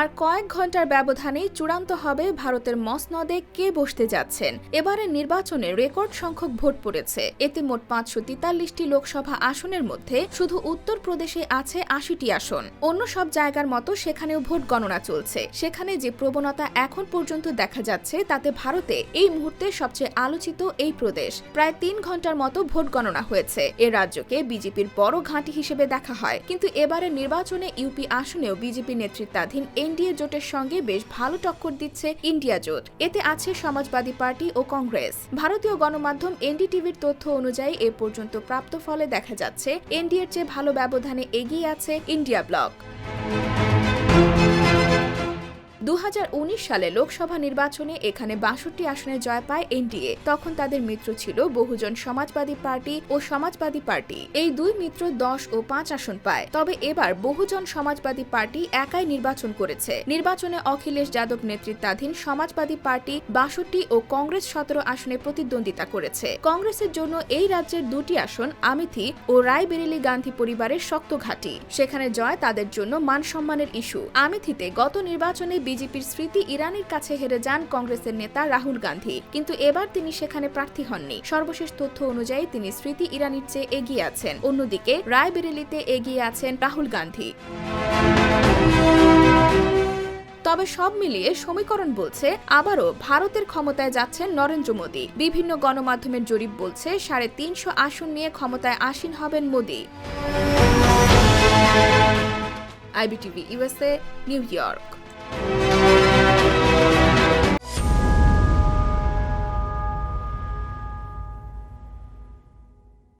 আর কয়েক ঘণ্টার ব্যবধানেই চূড়ান্ত হবে ভারতের মসনদে কে বসতে যাচ্ছেন। এবারের নির্বাচনে রেকর্ড সংখ্যক ভোট পড়েছে। এতে মোট পাঁচশো তেতাল্লিশটি লোকসভা আসনের মধ্যে শুধু উত্তরপ্রদেশে আছে আশিটি আসন। অন্য সব জায়গার মতো সেখানেও ভোট গণনা চলছে। সেখানে যে প্রবণতা এখন পর্যন্ত দেখা যাচ্ছে, তাতে ভারতে এই মুহূর্তে সবচেয়ে আলোচিত এই প্রদেশ। প্রায় তিন ঘণ্টার মতো ভোট গণনা হয়েছে। এ রাজ্যকে বিজেপির বড় ঘাঁটি হিসেবে দেখা হয়। কিন্তু এবারের নির্বাচনে ইউপি আসনেও বিজেপি নেতৃত্বাধীন এনডিএ জোটের সঙ্গে বেশ ভালো টক্কর দিচ্ছে ইন্ডিয়া জোট। এতে আছে সমাজবাদী পার্টি ও কংগ্রেস। ভারতীয় গণমাধ্যম এনডিটিভির তথ্য অনুযায়ী এ পর্যন্ত প্রাপ্ত ফলে দেখা যাচ্ছে, এনডিএর চেয়ে ভালো ব্যবধানে এগিয়ে আছে ইন্ডিয়া ব্লক। দু হাজার উনিশ সালে লোকসভা নির্বাচনে এখানে বাষট্টি আসনে জয় পায় এনডিএ। তখন তাদের মিত্র ছিল বহুজন সমাজবাদী পার্টি ও সমাজবাদী পার্টি। এই দুই মিত্র দশ ও পাঁচ আসন পায়। তবে এবার বহুজন সমাজবাদী পার্টি একাই নির্বাচন করেছে। নির্বাচনে অখিলেশ যাদব নেতৃত্বাধীন সমাজবাদী পার্টি বাষট্টি ও কংগ্রেস সতেরো আসনে প্রতিদ্বন্দ্বিতা করেছে। কংগ্রেসের জন্য এই রাজ্যের দুটি আসন আমিথি ও রায়বেরেলি গান্ধী পরিবারের শক্ত ঘাঁটি। সেখানে জয় তাদের জন্য মান সম্মানের ইস্যু। আমিথিতে গত নির্বাচনে বিজেপির স্মৃতি ইরানির কাছে হেরে যান কংগ্রেসের নেতা রাহুল গান্ধী। কিন্তু এবার তিনি সেখানে প্রার্থী হননি। সর্বশেষ তথ্য অনুযায়ী তিনি স্মৃতি ইরানির চেয়ে এগিয়ে আছেন। অন্যদিকে রায়বেরেলিতে এগিয়ে আছেন রাহুল গান্ধী। তবে সব মিলিয়ে সমীকরণ বলছে, আবারও ভারতের ক্ষমতায় যাচ্ছেন নরেন্দ্র মোদী। বিভিন্ন গণমাধ্যমের জরিপ বলছে, সাড়ে তিনশো আসন নিয়ে ক্ষমতায় আসীন হবেন Modi. IBTV, USA, New York.